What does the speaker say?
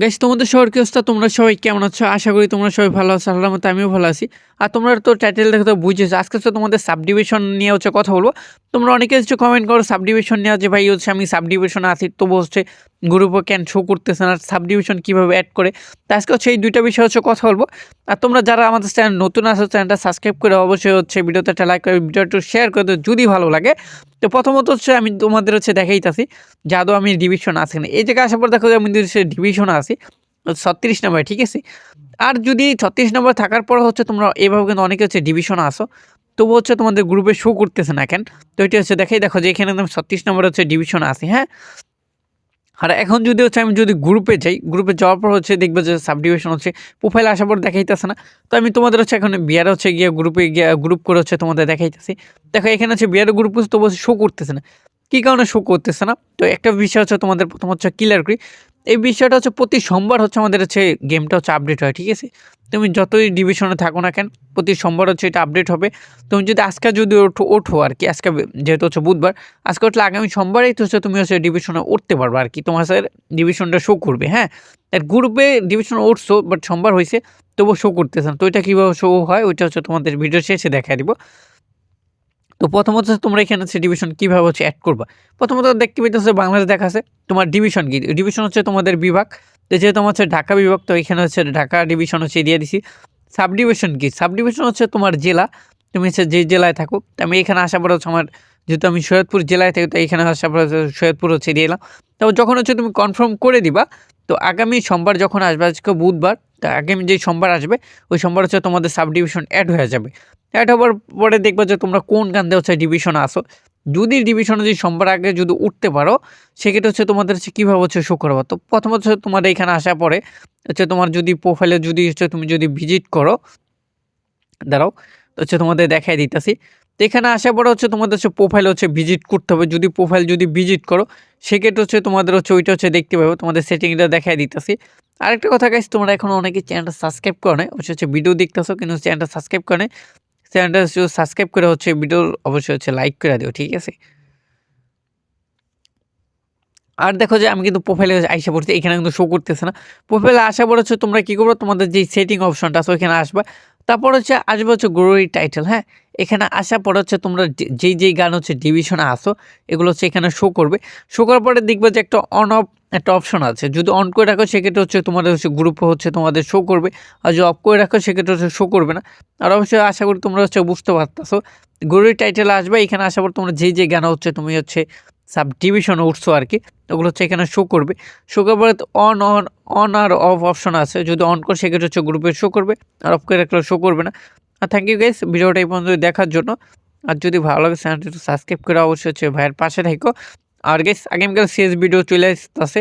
Guys তোমাদের সবার কি অবস্থা? তোমরা সবাই কেমন আছো? আশা করি তোমরা সবাই ভালো আছো আল্লাহ মতো আমিও ভালো আছি। আর তোমরা তো টাইটেল দেখে তো বুঝেছ, আজকে তো তোমাদের সাবডিভিশন নিয়ে হচ্ছে কথা বলব। তোমরা অনেকে হচ্ছে কমেন্ট করো সাবডিভিশন নিয়ে যে ভাই হচ্ছে আমি সাবডিভিশনে আছি, তবু হচ্ছে গ্রুপও ক্যান শো করতেছে না সাব ডিভিশন কীভাবে অ্যাড করে? তো আজকে হচ্ছে এই দুইটা বিষয় হচ্ছে কথা বলব। আর তোমরা যারা আমাদের চ্যানেল নতুন আছো চ্যানেলটা সাবস্ক্রাইব করে অবশ্যই হচ্ছে ভিডিওতে একটা লাইক করে ভিডিওটা একটু শেয়ার করে দিও যদি ভালো লাগে। তো প্রথমত হচ্ছে আমি তোমাদের হচ্ছে দেখাইতাছি, যাদু আমি ডিভিশন আছি না। এই জায়গায় আসার পর দেখো যে আমি ডিভিশন আসি ছত্রিশ নম্বর, ঠিক আছে? আর যদি ছত্রিশ নম্বর থাকার পর হচ্ছে তোমরা এভাবে কিন্তু অনেকে হচ্ছে ডিভিশন আসো তবু হচ্ছে তোমাদের গ্রুপে শো করতেছে না কেন? তো এটি হচ্ছে দেখাই দেখো যে এখানে ছত্রিশ নম্বর হচ্ছে ডিভিশন আসি হ্যাঁ? আর এখন যদি হচ্ছে আমি যদি গ্রুপে যাই গ্রুপে যাওয়ার পর হচ্ছে দেখবে যে সাব ডিভিশন হচ্ছে প্রোফাইল আসার পর দেখাইতেছে না। তো আমি তোমাদের হচ্ছে এখন বিয়ার হচ্ছে গিয়ে গ্রুপে গিয়ে গ্রুপ করে হচ্ছে তোমাদের দেখাইতেছি। দেখো এখানে হচ্ছে বিয়ার গ্রুপ তবু শো করতেছে না। কী কারণে শো করতেছে না? তো একটা বিষয় হচ্ছে তোমাদের প্রথম হচ্ছে ক্লিয়ার করি। এই বিষয়টা হচ্ছে প্রতি সোমবার হচ্ছে আমাদের হচ্ছে গেমটা হচ্ছে আপডেট হয়, ঠিক আছে? তুমি যতই ডিভিশনে থাকো না কেন, প্রতি সোমবার হচ্ছে এটা আপডেট হবে। তুমি যদি আজকে যদি ওঠো ওঠো আর কি, আজকে যেহেতু হচ্ছে বুধবার, আজকে উঠলে আগামী সোমবারেই তো হচ্ছে তুমি হচ্ছে ডিভিশনে উঠতে পারবে আর কি, তোমার সাথে ডিভিশনটা শো করবে হ্যাঁ? আর গ্রুপে ডিভিশনে উঠছো বাট সোমবার হয়েছে, তবুও শো করতেছে না। তো ওইটা কীভাবে শো হয়, ওইটা হচ্ছে তোমাদের ভিডিও শেষে দেখা দিব। তো প্রথমত তোমরা এখানে হচ্ছে ডিভিশন কীভাবে হচ্ছে অ্যাড করবা? প্রথমত দেখতে পেতেছে বাংলাদেশ দেখাছে তোমার ডিভিশন কি? ডিভিশন হচ্ছে তোমাদের বিভাগ। তো যেহেতু আমার হচ্ছে ঢাকা বিভাগ, তো এখানে হচ্ছে ঢাকা ডিভিশন হচ্ছে দিয়ে দিছি। সাব ডিভিশন কি? সাব ডিভিশন হচ্ছে তোমার জেলা। তুমি হচ্ছে যে জেলায় থাকো। আমি এখানে আসার পর হচ্ছে আমার, যেহেতু আমি সৈয়দপুর জেলায় থাকি, তো এখানে আসার পর সৈয়দপুর হচ্ছে দিয়ে এলাম। তো যখন হচ্ছে তুমি কনফার্ম করে দিবা, তো আগামী সোমবার যখন আসবে, আজকে বুধবার, তা আগামী যে সোমবার আসবে, ওই সোমবার হচ্ছে তোমাদের সাব ডিভিশন অ্যাড হয়ে যাবে। অ্যাড হওয়ার পরে দেখবে যে তোমরা কোন গান্ধে হচ্ছে ডিভিশনে আসো যদি ডিভিশনে যদি সোমবার আগে যদি উঠতে পারো, সেক্ষেত্রে হচ্ছে তোমাদের হচ্ছে কীভাবে হচ্ছে শো করব? তো প্রথমত হচ্ছে তোমার এখানে আসার পরে হচ্ছে তোমার যদি প্রোফাইলে যদি হচ্ছে তুমি যদি ভিজিট করো, দাঁড়াও হচ্ছে তোমাদের দেখাই দিতেছি। তো এখানে আসার পরে হচ্ছে তোমাদের হচ্ছে প্রোফাইল হচ্ছে ভিজিট করতে হবে। যদি প্রোফাইল যদি ভিজিট করো, সেক্ষেত্রে হচ্ছে তোমাদের হচ্ছে ওইটা হচ্ছে দেখতে পাবে, তোমাদের সেটিংটা দেখাই দিতেছি। আরেকটা কথা গাইছি তোমরা এখন অনেকে চ্যানেলটা সাবস্ক্রাইব করে নেয় হচ্ছে ভিডিও দেখতেছো, কিন্তু চ্যানেলটা সাবস্ক্রাইব করে চ্যানেলটা সাবস্ক্রাইব করে হচ্ছে ভিডিও অবশ্যই হচ্ছে লাইক করে দিও, ঠিক আছে? আর দেখো যে আমি কিন্তু প্রোফাইলে আইসা পড়ছি, এখানে কিন্তু শো করতেছে না। প্রোফাইলে আসা পর হচ্ছে তোমরা কী করব? তোমাদের যে সেটিং অপশনটা আছে, ওইখানে আসবা। তারপর হচ্ছে আসবে হচ্ছে গ্রোরি টাইটেল হ্যাঁ? এখানে আসার পর হচ্ছে তোমরা যেই যেই গান হচ্ছে ডিভিশনে আসো, এগুলো হচ্ছে এখানে শো করবে। শো করার পরে দেখবে যে একটা অন অফ একটা অপশন আছে। যদি অন করে রাখো, সেক্ষেত্রে হচ্ছে তোমাদের হচ্ছে গ্রুপে হচ্ছে তোমাদের শো করবে। আর যদি অফ করে রাখো, সেক্ষেত্রে হচ্ছে শো করবে না। আর অবশ্যই আশা করি তোমরা হচ্ছে বুঝতে পারতেছো। গ্রোরি টাইটেল আসবে, এখানে আসার পর তোমরা যেই যে গান হচ্ছে তুমি হচ্ছে সাব ডিভিশনে উঠছো আর কি ওগুলো হচ্ছে এখানে শো করবে। শো করার পরে অন অন অন আর অফ অপশন আছে। যদি অন করে, সেক্ষেত্রে হচ্ছে গ্রুপে শো করবে। আর অফ করে রাখলে শো করবে না। থ্যাংক ইউ গাইস ভিডিওটা এই পর্যন্ত দেখার জন্য। আর যদি ভালো লাগে চ্যানেলটি সাবস্ক্রাইব করে অবশ্যই হচ্ছে ভাইয়ের পাশে থাকো। আর গেস আগামীকাল শেষ ভিডিও চলে আসতেছে।